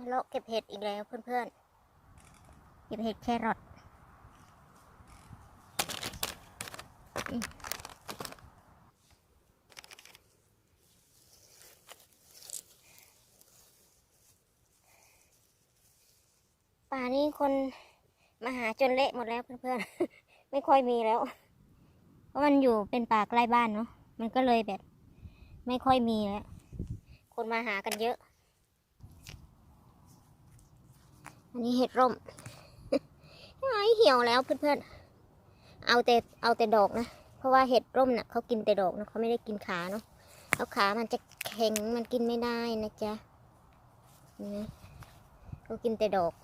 มาเลาะเก็บเห็ดอีกแล้วเพื่อนๆ เก็บเห็ดแครอทป่านี้คนมาหาจนเละหมดแล้วเพื่อนๆ ไม่ค่อยมีแล้ว เพราะมันอยู่เป็นป่าใกล้บ้านเนาะ มันก็เลยแบบ ไม่ค่อยมีแล้ว คนมาหากันเยอะ อันนี้เห็ดร่มไอ้เหี่ยวแล้วเพื่อนๆ เอาแต่เอาแต่ดอกนะ เพราะว่าเห็ดร่มน่ะเขากินแต่ดอกนะเขาไม่ได้กินขาเนาะแล้วขามันจะแข็งมันกินไม่ได้นะจ๊ะนี่นะเขากินแต่ดอก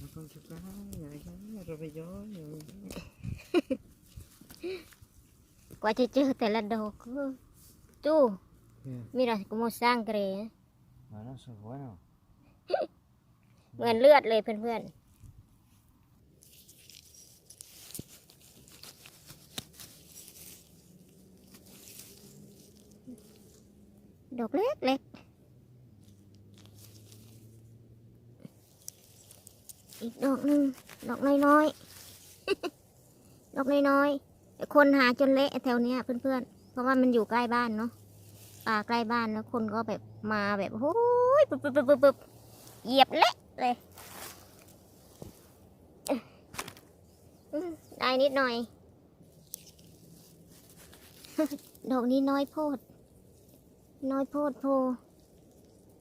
Ma quanto cagna, rovellone. กว่าจะเจอแต่ละดอกเออจู้ Yeah. มีอะไรกูโมสร้างเกร Ma no, sono buono. เหมือนเลือดเลยเพื่อนๆ ดอกเล็กเล็กอีกดอกหนึ่งดอกน้อยๆดอกน้อยๆแต่คนหาจนเละแถวเนี้ยเพื่อนๆ เพราะว่ามันอยู่ใกล้บ้านเนาะป่าใกล้บ้านแล้วคนก็แบบมาแบบโอ้ยปึ๊บปึ๊บปึ๊บปึ๊บเหยียบเละเลยได้นิดหน่อยดอกนี้น้อยโพด น้อยโพดโพ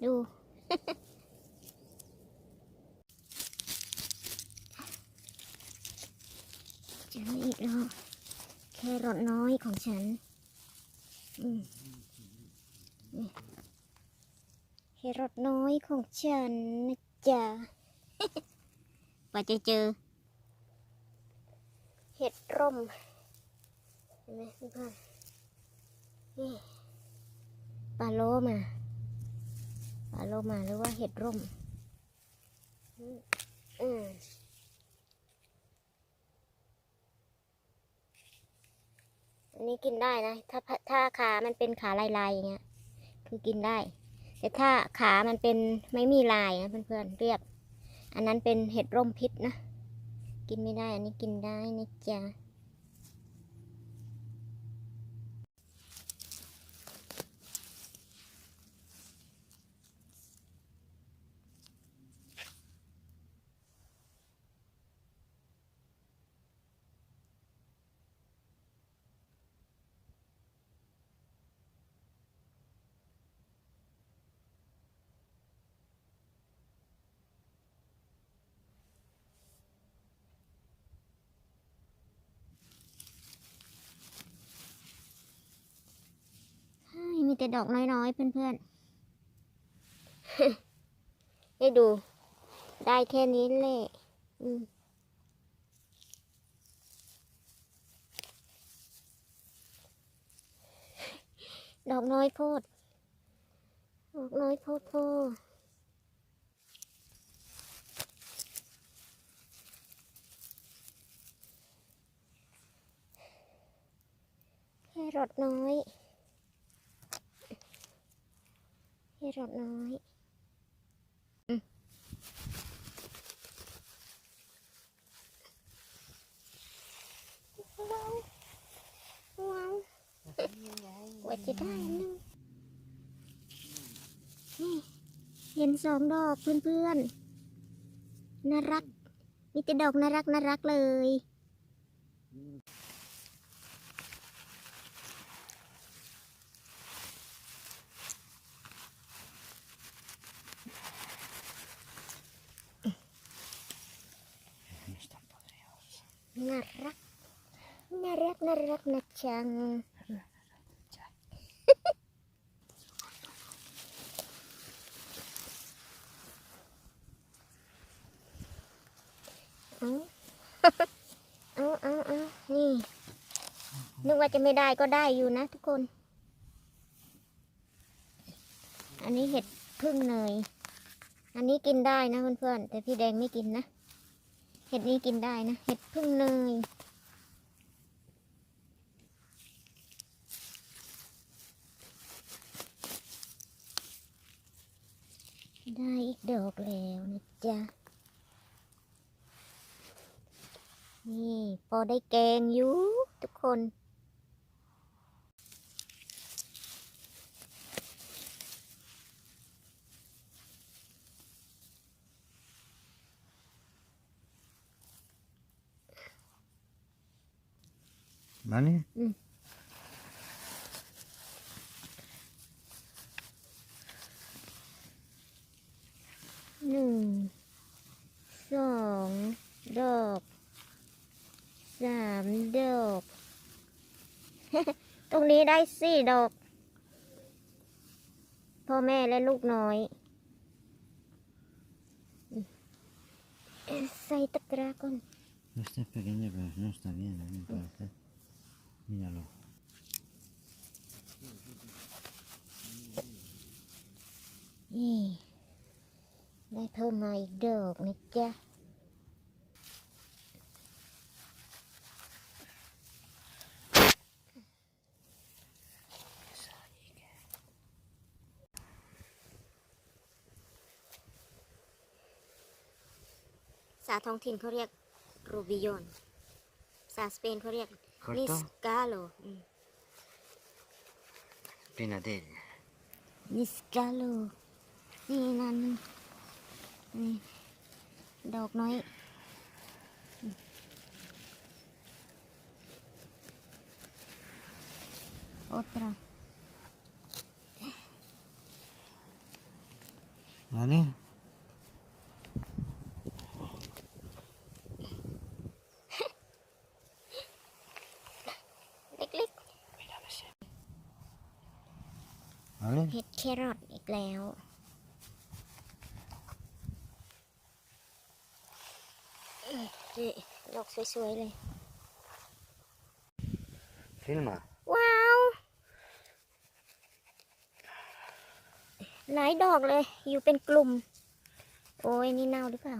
ดู เจออีกแล้วแครอทน้อยของฉัน อืมนี่แครอทน้อยของฉันนะจ๊ะว่าจะเจอ เห็ดร่มเห็นไหมเพื่อนนี่ปลาโลมาปลาโลมาหรือว่าเห็ดร่ม อืมอืมอั นนี้กินได้นะ ถ้าถ้าขามันเป็นขาลายๆอย่างเงี้ย คือกินได้ แต่ถ้าขามันเป็นไม่มีลายนะเพื่อนๆเรียบ อันนั้นเป็นเห็ดร่มพิษนะ กินไม่ได้ อันนี้กินได้นะจ๊ะ ใช่มี แต่ดอกน้อยๆ เพื่อนๆ ให้ดู ได้แค่นี้แหละดอกน้อยโพด ดอกน้อยโพดโพแค่รดน้อย ให้รดน้อยอืมว้าวว้าวว่าจะได้นึงนี่เห็นสองดอกเพื่อนๆ น่ารัก มีแต่ดอกน่ารักน่ารักเลย น่ารักน่ารักน่ารักนะจังเอาเอาเอานี่ นึกว่าจะไม่ได้ก็ได้อยู่นะทุกคน อันนี้เห็ดพึ่งเนย อันนี้กินได้นะเพื่อนๆ แต่พี่แดงไม่กินนะ เห็ดนี้กินได้นะ เห็ดพึ่งเนยได้อีกดอกแล้วนะจ๊ะ นี่ พอได้แกงอยู่ทุกคน ¿Vale? หนึ่งสองดอกสามดอก ตรงนี้ได้สี่ดอก พ่อแม่และลูกน้อยเอ๊ะใส่ตะกร้าก่อน Este es pequeño, pero no está bien, a mí me parece. Míralo. นี่ได้เพิ่มมาอีกดอกนะจ๊ะภาท้องถิ่นเขาเรียกโรบิยอน ภาษาสเปนเขาเรียก Corto. นิสกาโลอืม Pinatella. นิสกาโล นี่นั่นนี่ดอกน้อยโอตรา ¿Vale? เล็ก Mira, a ver si. ¿Vale? ๆเห็ดแครอทอีกแล้ว นี่ดอกสวยๆเลย Filma. ว้าว หลายดอกเลย อยู่เป็นกลุ่ม โอ้ยนี่เน่าหรือเปล่า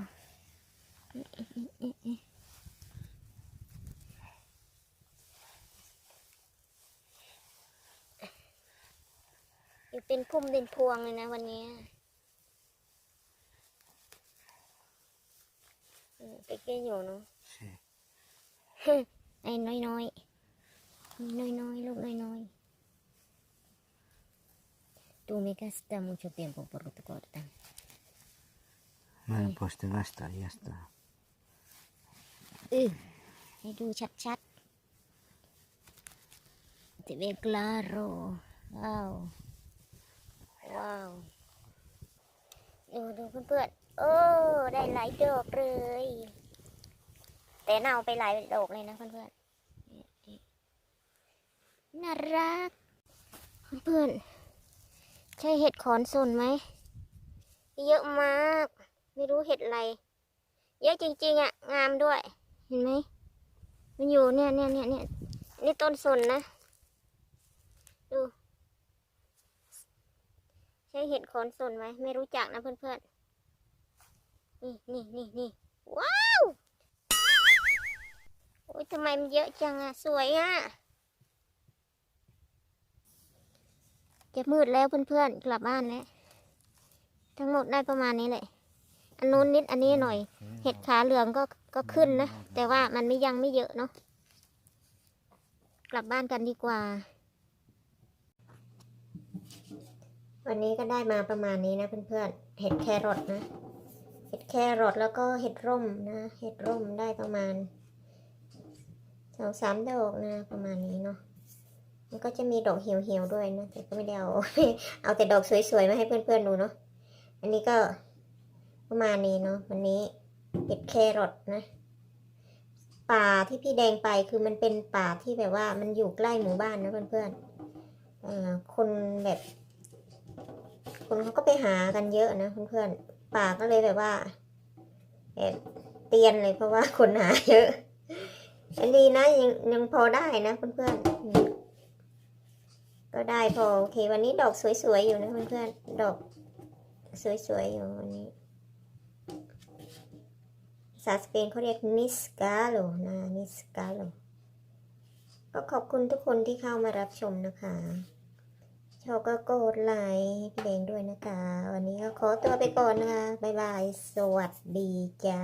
อยู่เป็นพุ่มเป็นพวงเลยนะวันนี้อืม pequeño เนอะ Sí. ไอ้น้อยน้อยน้อยน้อยๆลูกน้อยน้อยๆ Tú me gastas mucho tiempo por tu corta. Vale, pues te basta, ya está. อือให้ดูชัดๆติเวกลาโร ว้าว ดูดูเพื่อนๆ โอ้ ได้หลายดอกเลย แต่เน่าไปหลายดอกเลยนะเพื่อนๆนี่นี่น่ารัก เพื่อนๆ ใช่เห็ดขอนสนไหม เยอะมาก ไม่รู้เห็ดอะไร เยอะจริงๆอะ งามด้วย เห็นไหม มันอยู่เนี่ยเนี่ยเนี่ยเนี่ยนี่ต้นสนนะ ดู ใช่เห็ดขอนสนไหมไม่รู้จักนะเพื่อนๆ นี่นี่นี่นี่ว้าว โอ้ยทำไมมันเยอะจังอะ สวยอะ จะมืดแล้วเพื่อนๆ กลับบ้านแล้ว ทั้งหมดได้ประมาณนี้แหละ อันนู้นนิดอันนี้หน่อย เห็ดขาเหลืองก็ก็ขึ้นนะ แต่ว่ามันไม่ยังไม่เยอะเนาะ กลับบ้านกันดีกว่า วันนี้ก็ได้มาประมาณนี้นะเพื่อนๆ เห็ดแครอทนะ เห็ดแครอทแล้วก็เห็ดร่มนะ เห็ดร่มได้ประมาณสองสามดอกนะประมาณนี้เนาะ มันก็จะมีดอกเหี่ยวๆด้วยนะ แต่ก็ไม่ได้เอา เอาแต่ดอกสวยๆมาให้เพื่อนๆดูเนาะ อันนี้ก็ประมาณนี้เนาะวันนี้เห็ดแครอทนะ ป่าที่พี่แดงไปคือมันเป็นป่าที่แบบว่ามันอยู่ใกล้หมู่บ้านนะเพื่อนๆอ่อคนแบบ คนเขาก็ไปหากันเยอะนะเพื่อนๆป่าก็เลยแบบว่าเตียนเลยเพราะว่าคนหาเยอะอันนี้นะยังยังพอได้นะเพื่อนๆก็ได้พอโอเค วันนี้ดอกสวยๆอยู่นะเพื่อนๆดอกสวยๆอยู่วันนี้ภาษาสเปนเขาเรียกนิสกาโลนะนิสกาโลก็ขอบคุณทุกคนที่เข้ามารับชมนะคะ ชอบก็กดไลค์พี่แดงด้วยนะคะ วันนี้ก็ขอตัวไปก่อนนะคะ บ๊ายบาย สวัสดีจ้า